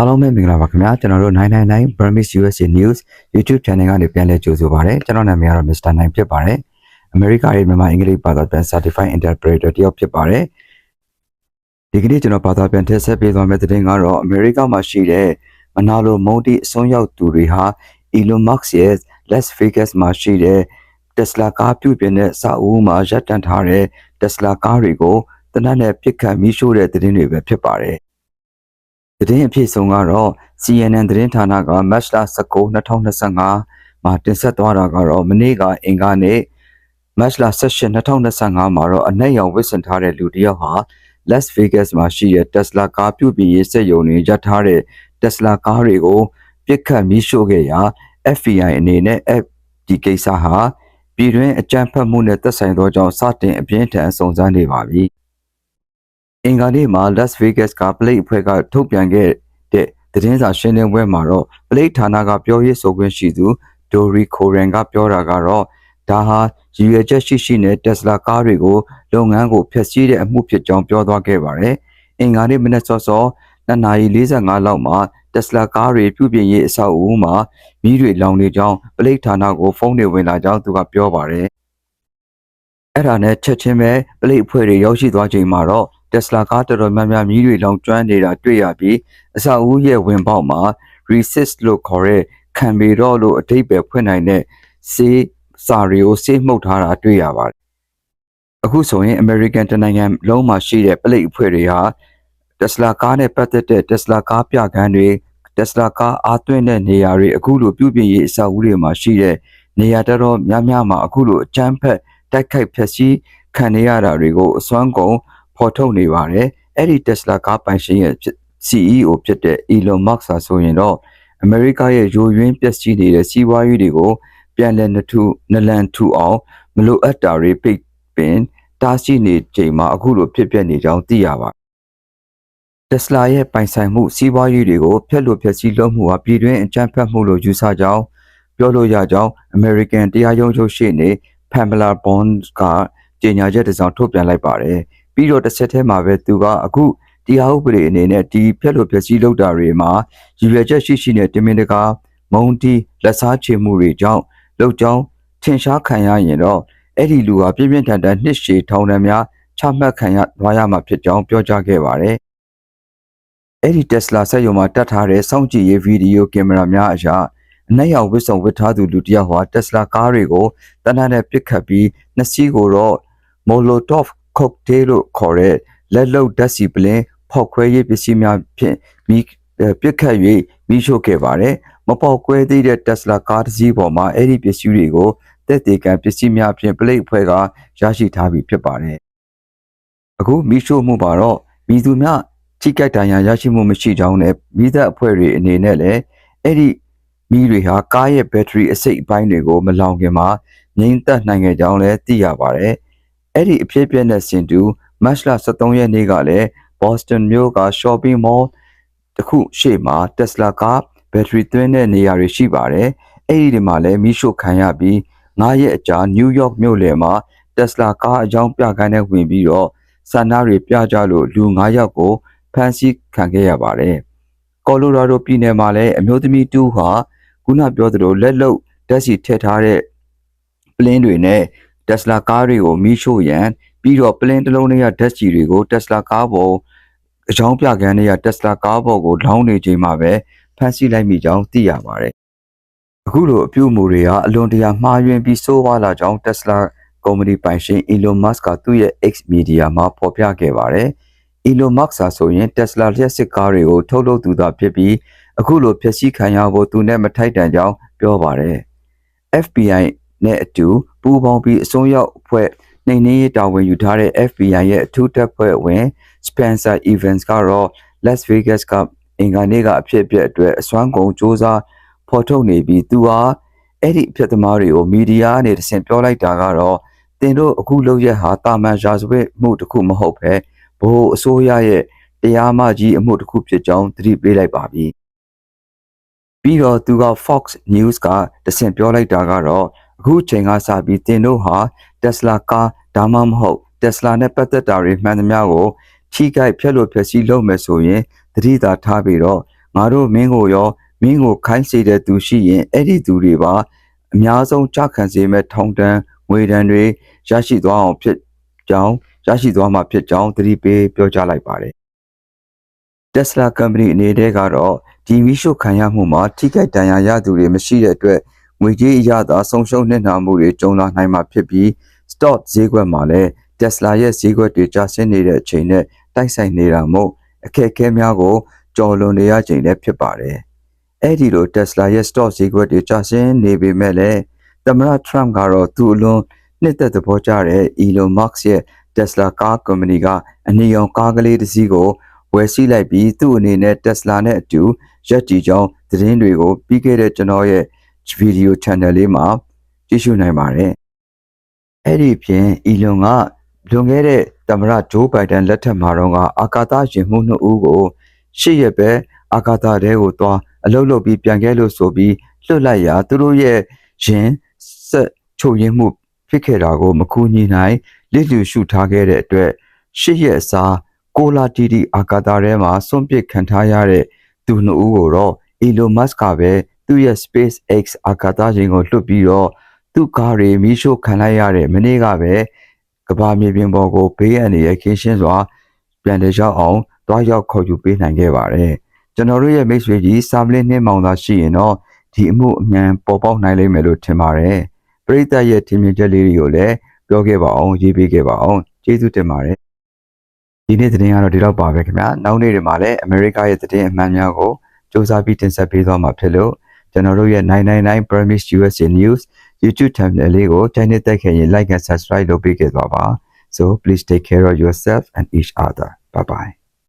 အားလုံးပဲမင်္ဂလာပါခင်ဗျာကျွန်တော်တို့999 Burmese USA News YouTube Channel ကနေပြန်လည်ကြိုဆိုပါရစေကျွန်တော်နာမည်ကတော့ Mr. 9ဖြစ်ပါတယ်အမေရိကရဲ့မြန်မာအင်္ဂလိပ်ဘာသာပြန် Certified Interpreter တယောက်ဖြစ်ပါတယ်ဒီကနေ့ကျွန်တော်ဘာသာပြန်ထည့်ဆက်ပေးသွားမယ့်သတင်းကတော့အမေရိကမှာရှိတဲ့မနာလိုမုန်တီအစွန်းရောက်သူတွေဟာ Elon Musk ရဲ့ Las Vegas မှာရှိတဲ့ Tesla ကားပြုပြင်တဲ့စာအုပ်မှာရပ်တန့်ထားတဲ့ Tesla ကားတွေကိုတနက်နဲ့ပစ်ခတ်မိရှို့တဲ့သတင်းတွေပဲဖြစ်ပါတယ် သတင်းအဖြစ်ဆုံးကတော့ CNN သတင်းဌာနကမတ်လ19 2025မှာတင်ဆက်သွားတာကတော့မနေ့ကအင်္ဂါနေ့မတ်လ18 2025မှာတော့အနက်ရောင်ဝစ်ဆင်ထားတဲ့လူတစ်ယောက်ဟာ Las Vegas မှာရှိတဲ့ Tesla ကားပြုပြင်ရေးစက်ရုံတွေရပ်ထားတဲ့ Tesla ကားတွေကိုပြစ်ခတ်မိရှို့ခဲ့ရာ FBI အနေနဲ့ F ဒီကိစ္စဟာပြည်တွင်းအကြမ်းဖက်မှုနဲ့သက်ဆိုင်သောကြောင့်စတင်အပြင်းထန်စုံစမ်းနေပါပြီ။ အင်္ဂါနေ့မှာ Las Vegas က Plate အဖွဲ့ကထုတ်ပြန်ခဲ့တဲ့သတင်းစာရှင်းလင်းပွဲမှာတော့ Plate ဌာနကပြောရေးဆိုခွင့်ရှိသူ Dory Coren ကပြောတာကတော့ဒါဟာရည်ရွယ်ချက်ရှိရှိနဲ့ Tesla ကားတွေကိုလုပ်ငန်းကိုဖျက်ဆီးတဲ့အမှုဖြစ်ကြောင်းပြောသွားခဲ့ပါတယ်။အင်္ဂါနေ့မနက်စောစော2:45လောက်မှာ Tesla ကားတွေပြုပြင်ရေးအဆောက်အဦမှာမီးတွေလောင်နေကြောင်းပလိတ်ဌာနကိုဖုန်းတွေဝင်လာကြောင်းသူကပြောပါတယ်။အဲ့ဒါနဲ့ချက်ချင်းပဲပလိတ်အဖွဲ့တွေရောက်ရှိသွားချိန်မှာတော့ Tesla ကားတော်တော်များများမီးတွေလောင်ကျွမ်းနေတာတွေ့ရပြီးအဆောက်အဦရဲ့ဝင်ပေါက်မှာ resist လို့ခေါ်တဲ့ခံပေတော့လို့အထိပ္ပယ်ဖွင့်နိုင်တဲ့စေးစာတွေကိုစေးမှုတ်ထားတာတွေ့ရပါတယ်။အခုဆိုရင် American တနိုင်ငံလုံးမှာရှိတဲ့ပလိတ်အဖွဲ့တွေဟာ Tesla ကားနဲ့ပတ်သက်တဲ့ Tesla ကားပြကန်းတွေ Tesla ကားအားသွင်းတဲ့နေရာတွေအခုလိုပြုပြင်ရေးအဆောက်အဦတွေမှာရှိတဲ့နေရာတော်တော်များများမှာအခုလိုအကြမ်းဖက်တိုက်ခိုက်ဖျက်ဆီးခံနေရတာတွေကိုအစွမ်းကုန် ဖော်ထုတ်နေပါတယ်။အဲ့ဒီ Tesla ကားပိုင်ရှင်ရဲ့ CEO ဖြစ်တဲ့ Elon Musk ဆာဆိုရင်တော့အမေရိကရဲ့ယိုယွင်းပျက်စီးနေတဲ့စီးပွားရေးတွေကိုပြန်လည်နှထုနလန်ထူအောင်မလိုအပ်တာတွေပိတ်ပင်တားဆီးနေချိန်မှာအခုလိုဖြစ်ပျက်နေကြောင်းသိရပါ Tesla ရဲ့ပိုင်ဆိုင်မှုစီးပွားရေးတွေကိုဖျက်လို့ဖျက်ဆီးလုပ်မှုဟာပြည်တွင်းအကြမ်းဖက်မှုလို့ယူဆကြောင်းပြောလို့ရကြောင်း American တရားရုံးချုပ်ရှေ့နေ Pamela Bond ကကြေညာချက်တစ်စောင်ထုတ်ပြန်လိုက်ပါတယ်။ ပြီးတော့တစ်ဆက်တည်းမှာပဲသူကအခုတရားဥပဒေအနေနဲ့ဒီဖျက်လို့ဖျက်ဆီးလုပ်တာတွေမှာရည်ရွယ်ချက်ရှိရှိနဲ့တမင်တကာမုံတီလက်စားချေမှုတွေကြောင့်လောက်ကြောင်းထင်ရှားခံရရင်တော့အဲ့ဒီလူဟာပြင်းပြင်းထန်ထန်နှစ်ရှည်ထောင်ဒဏ်များချမှတ်ခံရသွားရမှာဖြစ်ကြောင်းပြောကြားခဲ့ပါတယ်။အဲ့ဒီ Tesla စက်ရုံမှာတက်ထားတဲ့စောင့်ကြည့်ရေးဗီဒီယိုကင်မရာများအရာအနက်ရောင်ဝစ်စုံဝစ်ထားသူလူတစ်ယောက်ဟာ Tesla ကားတွေကိုတနက်နဲ့ပစ်ခတ်ပြီးနှစ်စီးကိုတော့ Molotov cocktail လို့ခေါ်တဲ့လက်လုံဓာတ်ဆီပလင်းဖောက်ခွဲရေးပစ္စည်းများဖြင့်မိပစ်ခတ်၍မိရှို့ခဲ့ပါတယ်။မပေါက်ကွဲသေးတဲ့ Tesla ကားတစ်စီးပေါ်မှာအဲ့ဒီပစ္စည်းတွေကိုတက်တေကန်ပစ္စည်းများဖြင့်ပလိတ်ဖွဲ့ကရရှိထားပြီးဖြစ်ပါတယ်။အခုမိရှို့မှုမှာတော့မိသူများထိကြိုက်တန်ရာရရှိမှုမရှိကြောင်းနဲ့မိသက်အဖွဲ့တွေအနေနဲ့လည်းအဲ့ဒီမီးတွေဟာကားရဲ့ဘက်ထရီအစိတ်အပိုင်းတွေကိုမလောင်ခင်မှာငြိမ်းသက်နိုင်ခဲ့ကြောင်းလည်းသိရပါတယ်။ အဲ့ဒီအဖြစ်အပျက်နဲ့ဆင်တူမတ်လ23ရက်နေ့ကလည်း Boston မြို့က shopping mall တစ်ခုရှေ့မှာ Tesla ကဘက်ထရီသွင်းတဲ့နေရာတွေရှိပါတယ်။အဲ့ဒီဒီမှာလည်းမီးရှို့ခံရပြီး9ရက်အကြာ New York မြို့လယ်မှာ Tesla ကားအကြောင်းပြခိုင်းတဲ့ဝင်ပြီးတော့ဆန္ဒတွေပြကြလို့လူ9ယောက်ကိုဖမ်းဆီးခံခဲ့ရပါတယ်။ကော်လိုရာဒိုပြည်နယ်မှာလည်းအမျိုးသမီးတူဟာခုနပြောသလိုလက်လုံဓာတ်ဆီထည့်ထားတဲ့ပလင်းတွေနဲ့ Tesla ကားတွေကိုမီးရှို့ရန်ပြီးတော့ပလင်းတစ်လုံးနဲ့ရဓာတ်ဆီတွေကို Tesla ကားပေါ်အကြောင်းပြကန်းတွေက Tesla ကားပေါ်ကိုလောင်းနေချိန်မှာပဲဖမ်းဆီးလိုက်မိကြောင်းသိရပါတယ်။အခုလိုအပြုအမူတွေဟာအလွန်တရာမှားယွင်းပြီးဆိုးဝါးလာကြောင်း Tesla ကုမ္ပဏီပိုင်ရှင် Elon Musk ကသူ့ရဲ့ X Media မှာဖော်ပြခဲ့ပါတယ်။ Elon Musk ဆာဆိုရင် Tesla လျှက်စစ်ကားတွေကိုထုတ်လုပ်သူသာဖြစ်ပြီးအခုလိုဖျက်ဆီးခံရဖို့သူနဲ့မထိုက်တန်ကြောင်းပြောပါတယ်။ FBI နဲ့အတူပူးပေါင်းပြီးအစိုးရအဖွဲ့နှိမ်နင်းရေးတာဝန်ယူထားတဲ့ FBI ရဲ့အထူးတပ်ဖွဲ့ဝင် Spencer Evans ကတော့ Las Vegas ကအင်္ဂါနေ့ကအဖြစ်အပျက်အတွက်အစွမ်းကုန်စ조사ဖော်ထုတ်နေပြီးသူဟာအဲ့ဒီအဖြစ်သမားတွေကိုမီဒီယာနဲ့တဆင့်ပြောလိုက်တာကတော့တင်တို့အခုလုပ်ရက်ဟာတာမန်ရာဇဝတ်မှုတစ်ခုမဟုတ်ပဲဘိုးအစိုးရရဲ့တရားမကြီးအမှုတစ်ခုဖြစ်ကြောင်းသတိပေးလိုက်ပါပြီပြီးတော့သူက Fox News ကတဆင့်ပြောလိုက်တာကတော့ အခုချိန်ကစပြီးတင်တို့ဟာ Tesla ကားဒါမှမဟုတ် Tesla နဲ့ပတ်သက်တာတွေမှန်သမျှကိုထိခိုက်ဖျက်လို့ဖျက်ဆီးလုပ်မယ်ဆိုရင်သတိသာထားပြီးတော့ငငါတို့မင်းကိုရောမင်းကိုခိုင်းစေတဲ့သူရှိရင်အဲ့ဒီသူတွေပါအများဆုံးကြခံစေမဲ့ထောင်တန်းငွေဒဏ်တွေရရှိသွားအောင်ဖြစ်ကြောင်းရရှိသွားမှာဖြစ်ကြောင်းသတိပေးပြောကြားလိုက်ပါတယ် Tesla Company အနေနဲ့ကတော့ဒီမီးရှို့ခံရမှုမှာထိခိုက်ဒဏ်ရာရသူတွေမရှိတဲ့အတွက် ငွေကြေးအရသာဆုံးရှုံးနှင့်နာမှုတွေကြုံလာနိုင်မှာဖြစ်ပြီး stock ဈေးကွက်မှာလည်း Tesla ရဲ့ဈေးကွက်တွေကျဆင်းနေတဲ့အချိန်နဲ့တိုက်ဆိုင်နေတာမို့အခက်အခဲများကိုကျော်လွန်နေရချိန်လည်းဖြစ်ပါတယ်။အဲ့ဒီလို Tesla ရဲ့ stock ဈေးကွက်တွေကျဆင်းနေပေမဲ့လည်းသမ္မတ Trump ကတော့သူ့အလွန်နှစ်သက်သဘောကျတဲ့ Elon Musk ရဲ့ Tesla ကားကုမ္ပဏီကအနီရောင်ကားကလေးတစ်စီးကိုဝယ်စီးလိုက်ပြီးသူ့အနေနဲ့ Tesla နဲ့အတူရက်တီကြောင်းသတင်းတွေကိုပြီးခဲ့တဲ့ကျွန်တော်ရဲ့ ဗီဒီယို channel လေးမှာကြည့်ရှုနိုင်ပါတယ်။အဲ့ဒီဖြင့် Elon ကလွန်ခဲ့တဲ့သမ္မတဂျိုးဘိုင်ဒန်လက်ထက်မှာတော့ကအာကာသယာဉ်မှုနှစ်ဦးကိုရှစ်ရက်ပဲအာကာသတဲကိုသွားအလုပ်လုပ်ပြီးပြန်ခဲ့လို့ဆိုပြီးလွတ်လိုက်ရာသူတို့ရဲ့ရင်ဆက်ချုပ်ရင်းမှုဖြစ်ခဲ့တာကိုမကူညီနိုင်လစ်လျူရှုထားခဲ့တဲ့အတွက်ရှစ်ရက်အစားကိုလာတီတီအာကာသထဲမှာစွန့်ပစ်ခံထားရတဲ့သူနှစ်ဦးကိုတော့ Elon Musk ကပဲ သူ့ရဲ့ SpaceX အာကာသယာဉ်ကိုလွှတ်ပြီးတော့သူ့ကားတွေမီးရှို့ခံလိုက်ရတဲ့မနေ့ကပဲကမ္ဘာမြေပြင်ပေါ်ကိုဘေးအန္တရာယ်ကင်းရှင်းစွာပြန်လည်ရောက်အောင်တွားရောက်ခေါ်ယူပေးနိုင်ခဲ့ပါတယ်။ကျွန်တော်တို့ရဲ့မိတ်ဆွေကြီးစာမလင်းနှင်းမောင်သာရှိရင်တော့ဒီအမှုအမြန်ပေါ်ပေါက်နိုင်လိမ့်မယ်လို့ထင်ပါတယ်။ပရိသတ်ရဲ့ထင်မြင်ချက်လေးတွေကိုလည်းပြောခဲ့ပါအောင်ရေးပေးခဲ့ပါအောင်ကျေးဇူးတင်ပါတယ်။ဒီနေ့သတင်းကတော့ဒီလောက်ပါပဲခင်ဗျာ။နောက်နေ့တွေမှာလည်းအမေရိကရဲ့သတင်းအမှန်များကိုစူးစမ်းပြီးတင်ဆက်ပေးသွားမှာဖြစ်လို့ ကျွန်တော်တို့ရဲ့999 Premise USA News YouTube channel လေးကိုတိုင်းနဲ့တက်ခဲ့ရင် like and subscribe လုပ်ပေးခဲ့သွားပါ so please take care of yourself and each other bye bye